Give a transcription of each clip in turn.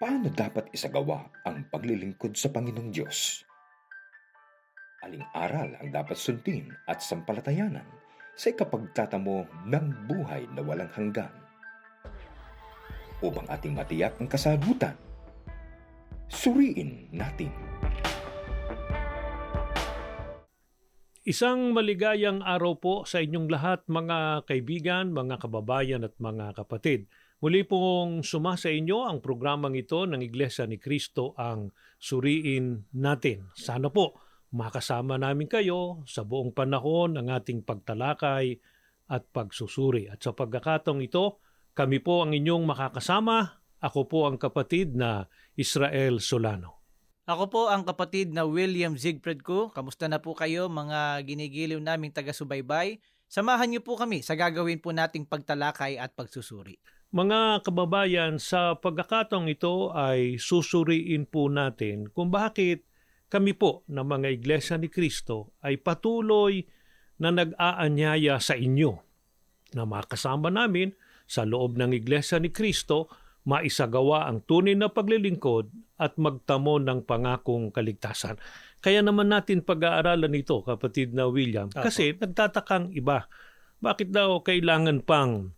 Paano dapat isagawa ang paglilingkod sa Panginoong Diyos? Aling aral ang dapat sundin at sampalatayanan sa ikapagtatamo ng buhay na walang hanggan? Upang ating matiyak ang kasagutan, suriin natin. Isang maligayang araw po sa inyong lahat mga kaibigan, mga kababayan at mga kapatid. Muli pong suma sa inyo ang programang ito ng Iglesia ni Cristo ang Suriin Natin. Sana po makasama namin kayo sa buong panahon ng ating pagtalakay at pagsusuri. At sa pagkakatong ito, kami po ang inyong makakasama. Ako po ang kapatid na Israel Solano. Ako po ang kapatid na William Zigfred ko. Kamusta na po kayo mga ginigiliw naming taga-subaybay? Samahan niyo po kami sa gagawin po nating pagtalakay at pagsusuri. Mga kababayan, sa pagkakatong ito ay susuriin po natin kung bakit kami po na mga iglesia ni Kristo ay patuloy na nag-aanyaya sa inyo na makasama namin sa loob ng iglesia ni Kristo maisagawa ang tunay na paglilingkod at magtamo ng pangakong kaligtasan. Kaya naman natin pag-aaralan ito, kapatid na William, kasi nagtatakang iba. Bakit daw kailangan pang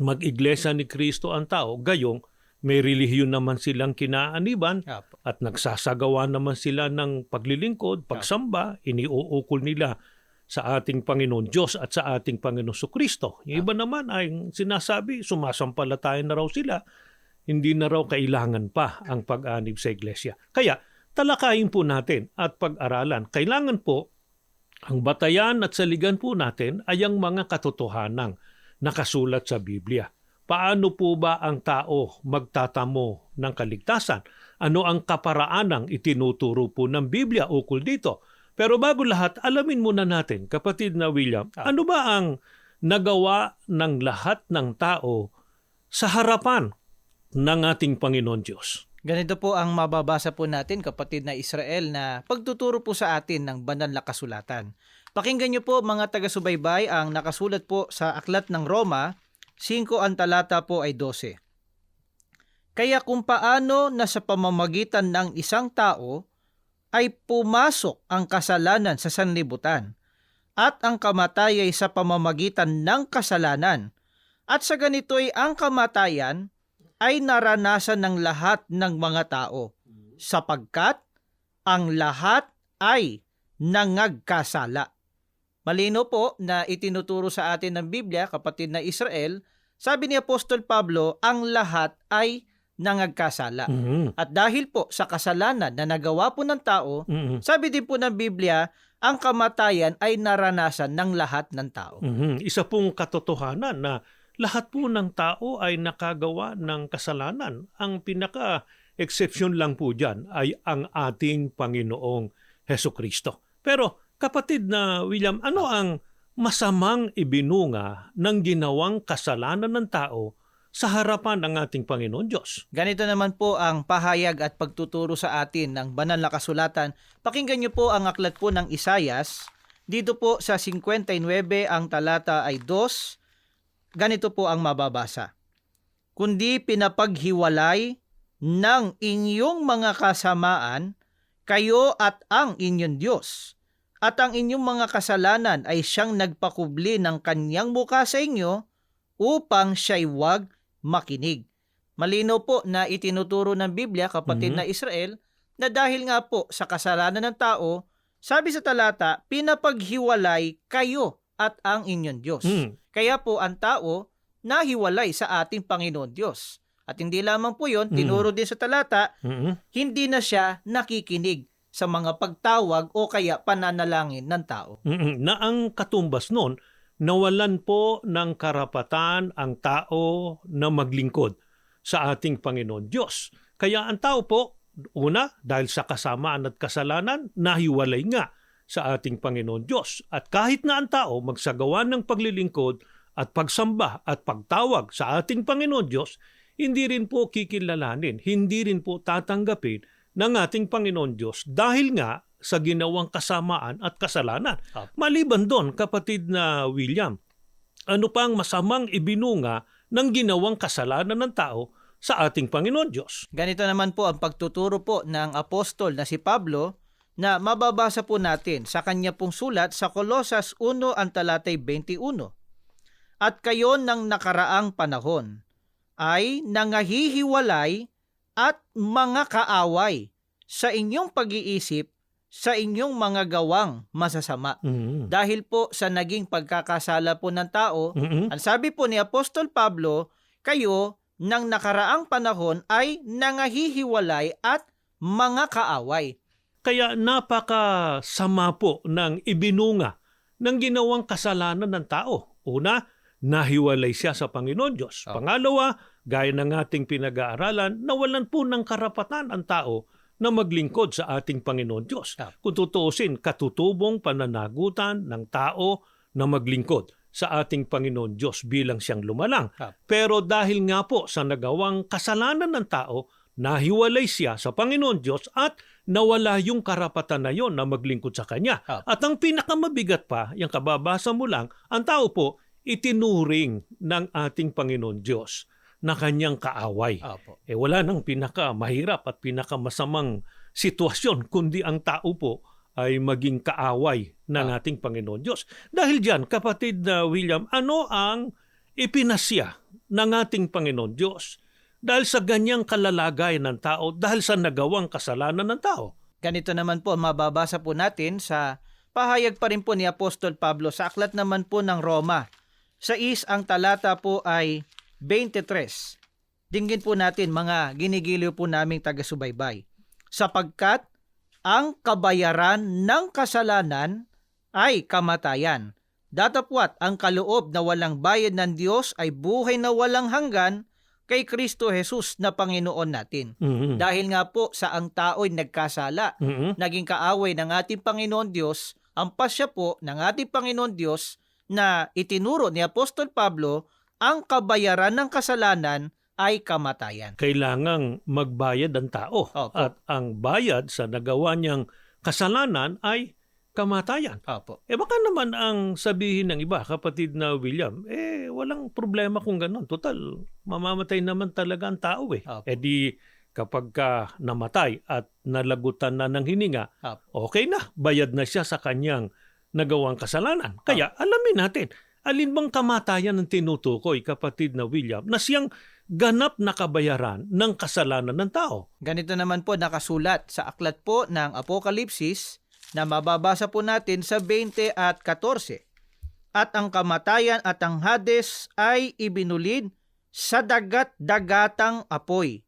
mag-iglesia ni Kristo ang tao, gayong may relihiyon naman silang kinaaniban Apo. at nagsasagawa naman sila ng paglilingkod, pagsamba, iniuukol nila sa ating Panginoon Diyos at sa ating Panginoon Kristo. Yung iba naman ay sinasabi, sumasampalataya na raw sila, hindi na raw kailangan pa ang pag-anib sa iglesia. Kaya talakayin po natin at pag-aralan. Kailangan po ang batayan at saligan po natin ay ang mga katotohanang nakasulat sa Biblia. Paano po ba ang tao magtatamo ng kaligtasan? Ano ang kaparaanang itinuturo po ng Biblia ukol dito? Pero bago lahat, alamin muna natin, kapatid na William, ano ba ang nagawa ng lahat ng tao sa harapan ng ating Panginoon Diyos? Ganito po ang mababasa po natin kapatid na Israel na pagtuturo po sa atin ng banal na kasulatan. Pakinggan niyo po mga taga-subaybay ang nakasulat po sa Aklat ng Roma, 5 ang talata po ay 12. Kaya kung paano na sa pamamagitan ng isang tao ay pumasok ang kasalanan sa sanlibutan at ang kamatay ay sa pamamagitan ng kasalanan at sa ganito'y ang kamatayan ay naranasan ng lahat ng mga tao sapagkat ang lahat ay nangagkasala. Malino po na itinuturo sa atin ng Biblia, kapatid na Israel, sabi ni Apostol Pablo, ang lahat ay nangagkasala. Mhm. At dahil po sa kasalanan na nagawa po ng tao, Mhm. sabi din po ng Biblia, ang kamatayan ay naranasan ng lahat ng tao. Mhm. Isa pong katotohanan na lahat po ng tao ay nakagawa ng kasalanan. Ang pinaka-exception lang po dyan ay ang ating Panginoong Heso Kristo. Pero kapatid na William, ano ang masamang ibinunga ng ginawang kasalanan ng tao sa harapan ng ating Panginoon Diyos? Ganito naman po ang pahayag at pagtuturo sa atin ng banal na kasulatan. Pakinggan niyo po ang aklat po ng Isayas. Dito po sa 59 ang talata ay 2. Ganito po ang mababasa. Kundi pinapaghiwalay ng inyong mga kasamaan kayo at ang inyong Diyos. At ang inyong mga kasalanan ay siyang nagpakubli ng kanyang mukha sa inyo upang siya'y wag makinig. Malinaw po na itinuturo ng Biblia, kapatid Mhm. na Israel, na dahil nga po sa kasalanan ng tao, sabi sa talata, pinapaghiwalay kayo at ang inyong Diyos. Hmm. Kaya po ang tao nahiwalay sa ating Panginoon Diyos. At hindi lamang po yon, Mhm. tinuro din sa talata, Mhm. hindi na siya nakikinig sa mga pagtawag o kaya pananalangin ng tao. Mm-mm. na ang katumbas nun, nawalan po ng karapatan ang tao na maglingkod sa ating Panginoon Diyos. Kaya ang tao po, una, dahil sa kasamaan at kasalanan, nahiwalay nga sa ating Panginoon Diyos. At kahit na ang tao magsagawa ng paglilingkod at pagsamba at pagtawag sa ating Panginoon Diyos, hindi rin po kikilalanin, hindi rin po tatanggapin ng ating Panginoon Diyos dahil nga sa ginawang kasamaan at kasalanan. Maliban doon, kapatid na William, ano pang masamang ibinunga ng ginawang kasalanan ng tao sa ating Panginoon Diyos. Ganito naman po ang pagtuturo po ng apostol na si Pablo na mababasa po natin sa kanya pong sulat sa Kolosas 1 ang talatay 21. At kayo ng nakaraang panahon ay nangahihiwalay at mga kaaway sa inyong pag-iisip sa inyong mga gawang masasama. Mm. Dahil po sa naging pagkakasala po ng tao, Mm-mm. ang sabi po ni Apostol Pablo, kayo ng nakaraang panahon ay nangahihiwalay at mga kaaway. Kaya napakasama po ng ibinunga ng ginawang kasalanan ng tao. Una, nahiwalay siya sa Panginoon Diyos. Oh. Pangalawa, gaya ng ating pinag-aaralan, nawalan po ng karapatan ang tao na maglingkod sa ating Panginoon Diyos. Oh. Kung tutuusin, katutubong pananagutan ng tao na maglingkod sa ating Panginoon Diyos bilang siyang lumalang. Oh. Pero dahil nga po sa nagawang kasalanan ng tao, nahiwalay siya sa Panginoon Diyos at nawala yung karapatan na yon na maglingkod sa Kanya. Ah. At ang pinakamabigat pa, yung kababasa mo lang, ang tao po itinuring ng ating Panginoon Diyos na kanyang kaaway. Opo. Eh wala nang pinakamahirap at pinakamasamang sitwasyon kundi ang tao po ay maging kaaway ng Ah. ating Panginoon Diyos. Dahil diyan, kapatid na William, ano ang ipinasya ng ating Panginoon Diyos? Dahil sa ganyang kalalagayan ng tao, dahil sa nagawang kasalanan ng tao. Ganito naman po, mababasa po natin sa pahayag pa rin po ni Apostol Pablo sa aklat naman po ng Roma. Sa is ang talata po ay 23. Dinggin po natin mga ginigiliw po naming taga-subaybay. Sapagkat ang kabayaran ng kasalanan ay kamatayan. Datapwat ang kaloob na walang bayad ng Diyos ay buhay na walang hanggan kay Kristo Jesus na Panginoon natin. Mhm. Dahil nga po sa ang tao'y nagkasala, Mhm. naging kaaway ng ating Panginoon Diyos, ang pasya po ng ating Panginoon Diyos na itinuro ni Apostol Pablo, ang kabayaran ng kasalanan ay kamatayan. Kailangang magbayad ang tao. Opo. At ang bayad sa nagawa niyang kasalanan ay kamatayan. Opo. Eh baka naman ang sabihin ng iba, kapatid na William, eh walang problema kung ganun. Total, mamamatay naman talaga ang tao eh. Opo. Eh di kapag ka namatay at nalagutan na ng hininga, Opo. okay na, bayad na siya sa kanyang nagawang kasalanan. Kaya alamin natin, alin bang kamatayan ang tinutukoy, kapatid na William, na siyang ganap na kabayaran ng kasalanan ng tao? Ganito naman po nakasulat sa aklat po ng Apokalipsis na mababasa po natin sa 20 at 14. At ang kamatayan at ang Hades ay ibinulid sa dagat-dagatang apoy.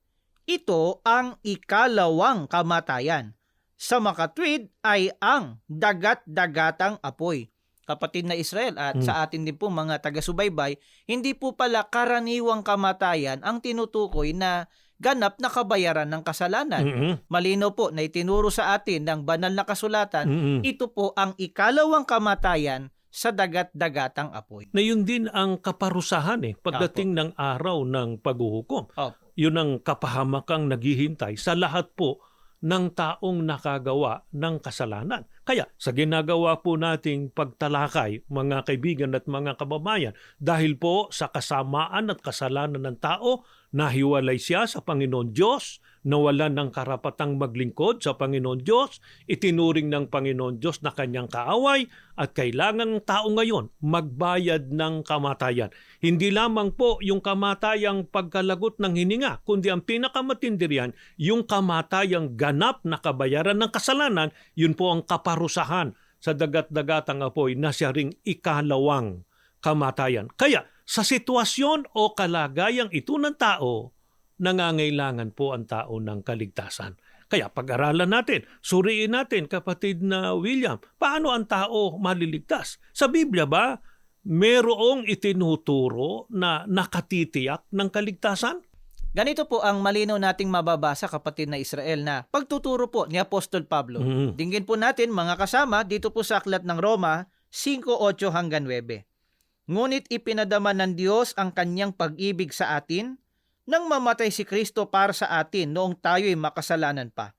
Ito ang ikalawang kamatayan. Sa makatwid ay ang dagat-dagatang apoy. Kapatid na Israel at Hmm. sa atin din po mga taga-subaybay, hindi po pala karaniwang kamatayan ang tinutukoy na ganap na kabayaran ng kasalanan. Mhm. Malinaw po na itinuro sa atin ng banal na kasulatan, Mhm. ito po ang ikalawang kamatayan sa dagat-dagatang apoy. na yun din ang kaparusahan eh pagdating ng araw ng paghuhukom. Opo. Yun ang kapahamakang naghihintay sa lahat po ng taong nakagawa ng kasalanan. Kaya sa ginagawa po nating pagtalakay, mga kaibigan at mga kababayan, dahil po sa kasamaan at kasalanan ng tao, nahiwalay siya sa Panginoon Diyos, nawalan ng karapatang maglingkod sa Panginoon Diyos, itinuring ng Panginoon Diyos na kanyang kaaway, at kailangan ng tao ngayon magbayad ng kamatayan. Hindi lamang po yung kamatayang pagkalagot ng hininga, kundi ang pinakamatindirian, yung kamatayang ganap na kabayaran ng kasalanan, yun po ang kaparusahan sa dagat-dagatang apoy na siya ring ikalawang kamatayan. Kaya sa sitwasyon o kalagayang ito ng tao, nangangailangan po ang tao ng kaligtasan. Kaya pag-aralan natin, suriin natin kapatid na William, paano ang tao maliligtas? Sa Biblia ba, merong itinuturo na nakatitiyak ng kaligtasan? Ganito po ang malinaw nating mababasa kapatid na Israel na pagtuturo po ni Apostol Pablo. Mhm. Dinggin po natin mga kasama dito po sa aklat ng Roma 5:8 hanggang 9. Ngunit ipinadama ng Diyos ang kanyang pag-ibig sa atin nang mamatay si Kristo para sa atin noong tayo'y makasalanan pa.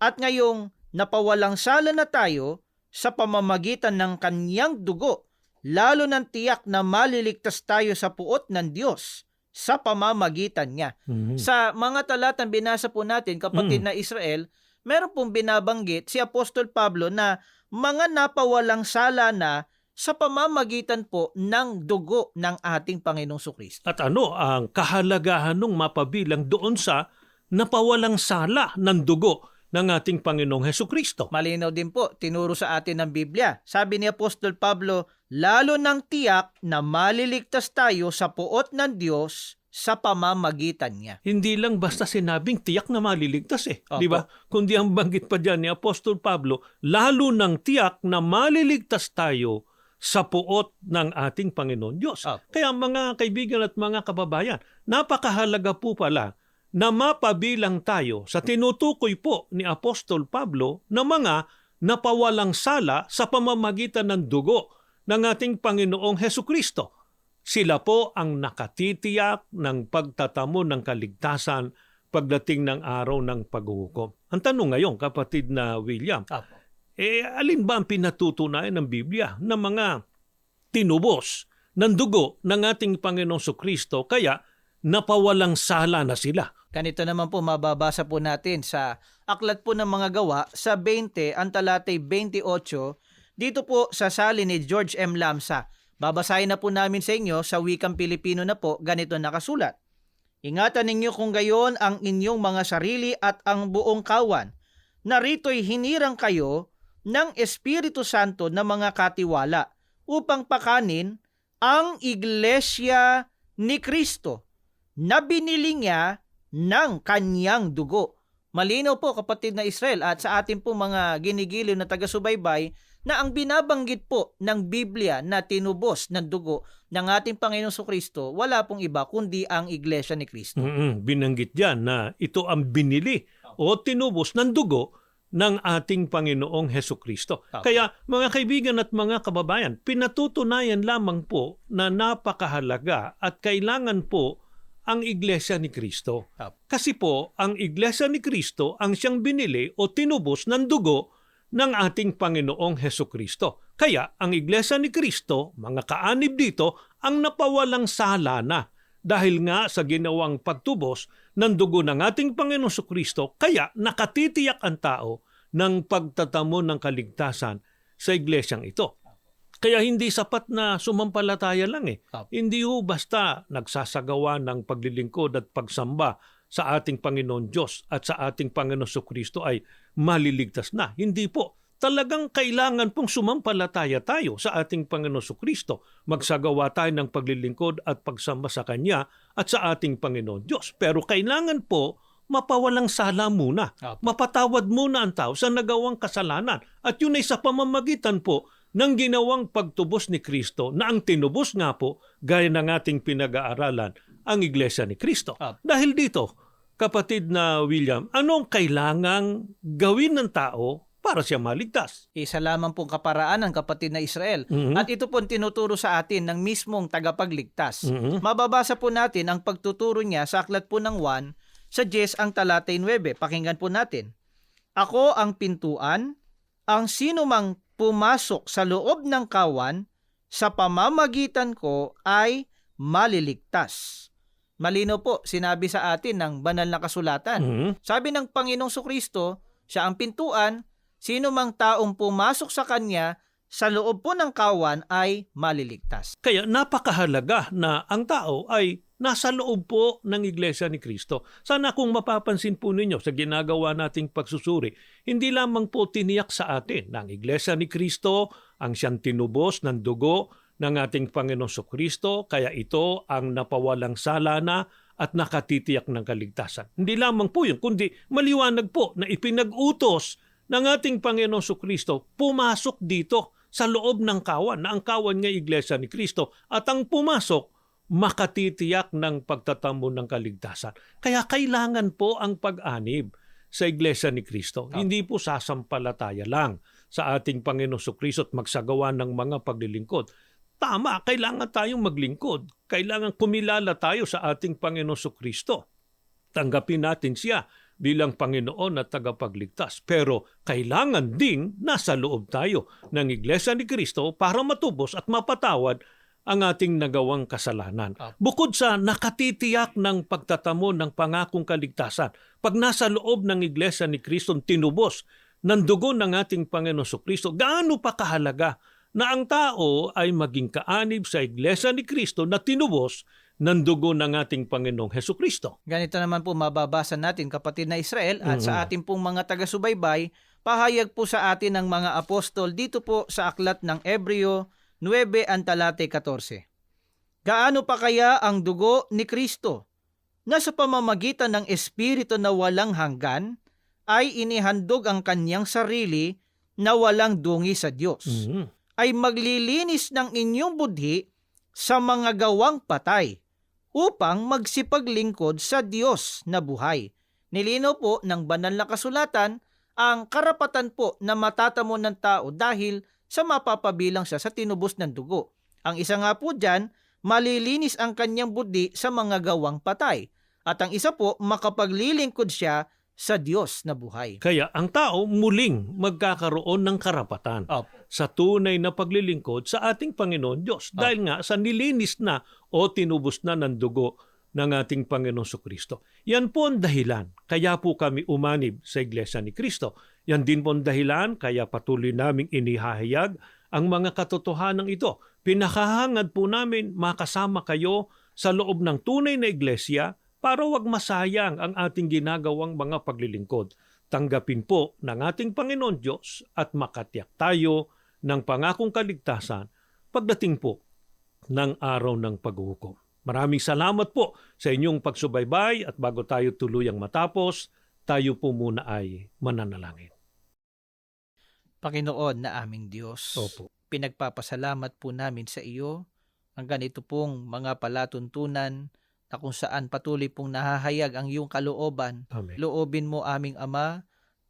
At ngayong napawalang sala na tayo sa pamamagitan ng kanyang dugo, lalo ng tiyak na maliligtas tayo sa puot ng Diyos sa pamamagitan niya. Mhm. Sa mga talatang binasa po natin, kapatid Mm. na Israel, meron pong binabanggit si Apostol Pablo na mga napawalang sala na sa pamamagitan po ng dugo ng ating Panginoong Sukristo. At ano ang kahalagahan ng mapabilang doon sa napawalang sala ng dugo ng ating Panginoong Heso Kristo? Malinaw din po, tinuro sa atin ng Biblia. Sabi ni Apostol Pablo, lalo ng tiyak na maliligtas tayo sa puot ng Diyos sa pamamagitan niya. Hindi lang basta sinabing tiyak na maliligtas eh. Opo. Di ba? Kundi ang banggit pa dyan ni Apostol Pablo, lalo ng tiyak na maliligtas tayo sa puot ng ating Panginoon Diyos. Opo. Kaya mga kaibigan at mga kababayan, napakahalaga po pala na mapabilang tayo sa tinutukoy po ni Apostol Pablo na mga napawalang sala sa pamamagitan ng dugo ng ating Panginoong Heso Kristo. Sila po ang nakatitiyak ng pagtatamo ng kaligtasan pagdating ng araw ng paghuhukom. Ang tanong ngayon, kapatid na William, Apo. Eh, alin ba ang pinatutunayan ng Biblia na mga tinubos ng dugo ng ating Panginoong Kristo kaya napawalang sala na sila? Ganito naman po mababasa po natin sa Aklat po ng mga gawa sa 20, ang talatay 28, dito po sa sali ni George M. Lamsa. Babasahin na po namin sa inyo sa wikang Pilipino na po, ganito nakasulat. Ingatan ninyo kung gayon ang inyong mga sarili at ang buong kawan. Narito'y hinirang kayo ng Espiritu Santo na mga katiwala upang pakanin ang iglesia ni Kristo na binili niya ng kanyang dugo. Malinaw po kapatid na Israel at sa ating po mga ginigiliw na taga-subaybay na ang binabanggit po ng Biblia na tinubos ng dugo ng ating Panginoong Kristo wala pong iba kundi ang iglesia ni Kristo. mm binanggit diyan na ito ang binili o tinubos ng dugo ng ating Panginoong Heso Kristo. Opo. Kaya mga kaibigan at mga kababayan, pinatutunayan lamang po na napakahalaga at kailangan po ang Iglesia ni Kristo. Kasi po, ang Iglesia ni Kristo ang siyang binili o tinubos ng dugo ng ating Panginoong Heso Kristo. Kaya ang Iglesia ni Kristo, mga kaanib dito, ang napawalang sala na dahil nga sa ginawang pagtubos ng dugo ng ating Panginoong Kristo, kaya nakatitiyak ang tao ng pagtatamo ng kaligtasan sa iglesyang ito. Kaya hindi sapat na sumampalataya lang eh. Opo. Hindi ho basta nagsasagawa ng paglilingkod at pagsamba sa ating Panginoon Diyos at sa ating Panginoon Kristo ay maliligtas na. Hindi po. Talagang kailangan pong sumampalataya tayo sa ating Panginoon Kristo. Magsagawa tayo ng paglilingkod at pagsamba sa Kanya at sa ating Panginoon Diyos. Pero kailangan po mapawalang sala muna. Opo. Mapatawad muna ang tao sa nagawang kasalanan. At yun ay sa pamamagitan po ng ginawang pagtubos ni Kristo na ang tinubos nga po gaya ng ating pinag-aaralan ang Iglesia ni Kristo. Opo. Dahil dito, kapatid na William, anong kailangang gawin ng tao para siya maligtas? Isa lamang pong kaparaan ng kapatid na Israel. Mhm. At ito po tinuturo sa atin ng mismong tagapagligtas. Mhm. Mababasa po natin ang pagtuturo niya sa aklat po ng 1 sa 10 ang talatay 9. Pakinggan po natin. Ako ang pintuan, ang sino mang pumasok sa loob ng kawan, sa pamamagitan ko ay maliligtas. Malino po, sinabi sa atin ng banal na kasulatan. Mhm. Sabi ng Panginoong Sukristo, siya ang pintuan, sino mang taong pumasok sa kanya sa loob po ng kawan ay maliligtas. Kaya napakahalaga na ang tao ay nasa loob po ng Iglesia ni Kristo. Sana kung mapapansin po ninyo sa ginagawa nating pagsusuri, hindi lamang po tiniyak sa atin ang Iglesia ni Kristo ang siyang tinubos ng dugo ng ating Panginoon so Kristo, kaya ito ang napawalang sala na at nakatitiyak ng kaligtasan. Hindi lamang po yun, kundi maliwanag po na ipinag-utos ng ating Panginoon so Kristo pumasok dito sa loob ng kawan, na ang kawan nga Iglesia ni Kristo, at ang pumasok makatitiyak ng pagtatamo ng kaligtasan. Kaya kailangan po ang pag-anib sa Iglesia ni Kristo. Hindi po sasampalataya lang sa ating Panginoon so Kristo at magsagawa ng mga paglilingkod. Tama, kailangan tayong maglingkod. Kailangan kumilala tayo sa ating Panginoon so Kristo. Tanggapin natin siya bilang Panginoon at tagapagligtas. Pero kailangan ding nasa loob tayo ng Iglesia ni Kristo para matubos at mapatawad ang ating nagawang kasalanan. Bukod sa nakatitiyak ng pagtatamo ng pangakong kaligtasan, pag nasa loob ng Iglesia ni Kristo tinubos ng dugo ng ating Panginoon so Kristo, gaano pa kahalaga na ang tao ay maging kaanib sa Iglesia ni Kristo na tinubos ng dugo ng ating Panginoong Heso Kristo. Ganito naman po mababasa natin kapatid na Israel at Mhm. sa ating pong mga taga-subaybay, pahayag po sa atin ng mga apostol dito po sa aklat ng Ebreo 9 Antalate 14. Gaano pa kaya ang dugo ni Kristo na sa pamamagitan ng Espiritu na walang hanggan ay inihandog ang kanyang sarili na walang dungi sa Diyos Mhm. ay maglilinis ng inyong budhi sa mga gawang patay upang magsipaglingkod sa Diyos na buhay. Nilino po ng banal na kasulatan ang karapatan po na matatamo ng tao dahil sa mapapabilang siya sa tinubos ng dugo. Ang isa nga po dyan, malilinis ang kanyang budhi sa mga gawang patay. At ang isa po, makapaglilingkod siya sa Diyos na buhay. Kaya ang tao muling magkakaroon ng karapatan Opo. Sa tunay na paglilingkod sa ating Panginoon Diyos. Ah. Dahil nga sa nilinis na o tinubos na ng dugo ng ating Panginoon so Kristo. Yan po ang dahilan. Kaya po kami umanib sa Iglesia ni Kristo. Yan din po ang dahilan kaya patuloy naming inihahayag ang mga katotohanan ito. Pinakahangad po namin makasama kayo sa loob ng tunay na iglesia para wag masayang ang ating ginagawang mga paglilingkod. Tanggapin po ng ating Panginoon Diyos at makatiyak tayo ng pangakong kaligtasan pagdating po ng araw ng paghuhukom. Maraming salamat po sa inyong pagsubaybay at bago tayo tuluyang matapos, tayo po muna ay mananalangin. Panginoon na aming Diyos. Opo. pinagpapasalamat po namin sa iyo ang ganito pong mga palatuntunan na kung saan patuloy pong nahahayag ang iyong kalooban. Amen. Loobin mo aming Ama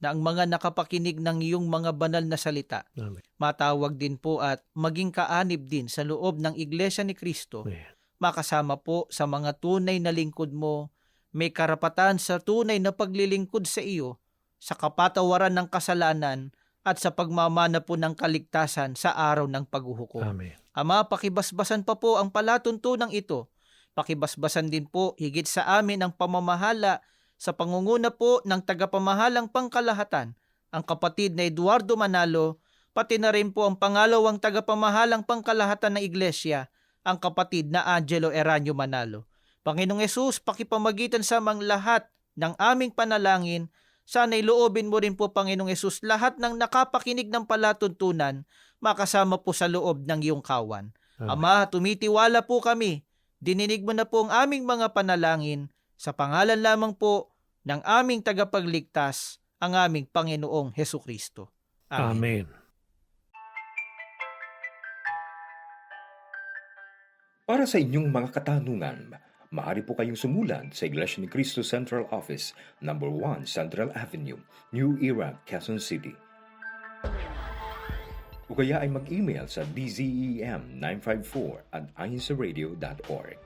na ang mga nakapakinig ng iyong mga banal na salita Amen. matawag din po at maging kaanib din sa loob ng Iglesia ni Kristo Amen. makasama po sa mga tunay na lingkod mo, may karapatan sa tunay na paglilingkod sa iyo, sa kapatawaran ng kasalanan, at sa pagmamana po ng kaligtasan sa araw ng paghuhukom. Amen. Ama, pakibasbasan pa po ang palatuntunang ito. Pakibasbasan din po higit sa amin ang pamamahala sa pangunguna po ng tagapamahalang pangkalahatan, ang kapatid na Eduardo Manalo, pati na rin po ang pangalawang tagapamahalang pangkalahatan ng iglesia, ang kapatid na Angelo Eranio Manalo. Panginoong Yesus, pakipamagitan sa mga lahat ng aming panalangin, sana'y loobin mo rin po, Panginoong Yesus, lahat ng nakapakinig ng palatuntunan, makasama po sa loob ng iyong kawan. Amen. Ama, tumitiwala po kami. Dininig mo na po ang aming mga panalangin sa pangalan lamang po ng aming tagapagligtas, ang aming Panginoong Heso Kristo. Amen. Para sa inyong mga katanungan, maaari po kayong sumulat sa Iglesia ni Cristo Central Office, Number 1 Central Avenue, New Era, Quezon City. O kaya ay mag-email sa dzem954 at ainsaradio.org.